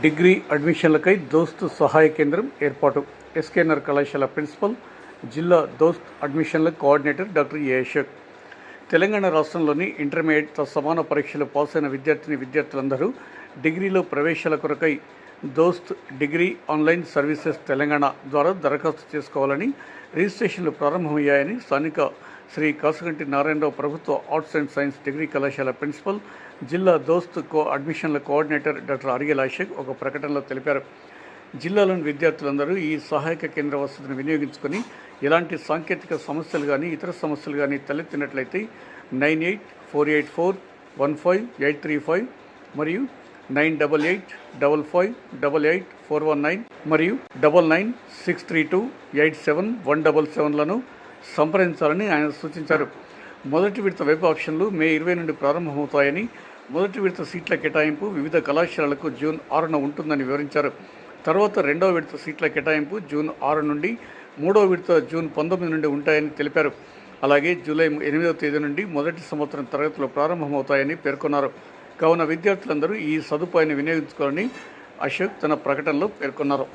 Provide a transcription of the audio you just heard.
Degree అడ్మిషన్లకై దోస్త్ సహాయ కేంద్రం ఏర్పాటు. ఎస్కేఎన్ఆర్ కళాశాల ప్రిన్సిపల్ జిల్లా DOST అడ్మిషన్ల coordinator doctor A Ashok. Telangana రాష్ట్రంలోని ఇంటర్మీడియట్ సమాన పరీక్షలు పాస్ అయిన విద్యార్థిని విద్యార్థులందరూ డిగ్రీలో ప్రవేశాల కొరకై దోస్త్ డిగ్రీ ఆన్లైన్ సర్వీసెస్ తెలంగాణ ద్వారా దరఖాస్తు చేసుకోవాలని రిజిస్ట్రేషన్లు ప్రారంభమయ్యాయని స్థానిక శ్రీ కాసుగంటి నారాయణరావు ప్రభుత్వ ఆర్ట్స్ అండ్ సైన్స్ డిగ్రీ కళాశాల ప్రిన్సిపల్ జిల్లా దోస్త్ కో అడ్మిషన్ల కోఆర్డినేటర్ డాక్టర్ అరిగెల్ అశోక్ ఒక ప్రకటనలో తెలిపారు. జిల్లాలోని విద్యార్థులందరూ ఈ సహాయక కేంద్ర వసతిని వినియోగించుకొని ఎలాంటి సాంకేతిక సమస్యలు కానీ ఇతర సమస్యలు కానీ తలెత్తినట్లయితే nine eight four eight four one five eight three five మరియు nine double eight double five double eight four one nine మరియు double nine six three two eight seven one double సెవెన్లను సంప్రదించాలని ఆయన సూచించారు. మొదటి విడత వెబ్ ఆప్షన్లు మే ఇరవై నుండి ప్రారంభమవుతాయని మొదటి విడత సీట్ల కేటాయింపు వివిధ కళాశాలలకు జూన్ ఆరున ఉంటుందని వివరించారు. తర్వాత రెండవ విడత సీట్ల కేటాయింపు జూన్ ఆరు నుండి మూడవ విడత జూన్ పంతొమ్మిది నుండి ఉంటాయని తెలిపారు. అలాగే జూలై ఎనిమిదవ తేదీ నుండి మొదటి సంవత్సరం తరగతులు ప్రారంభమవుతాయని పేర్కొన్నారు. కావున విద్యార్థులందరూ ఈ సదుపాయాన్ని వినియోగించుకోవాలని అశోక్ తన ప్రకటనలో పేర్కొన్నారు.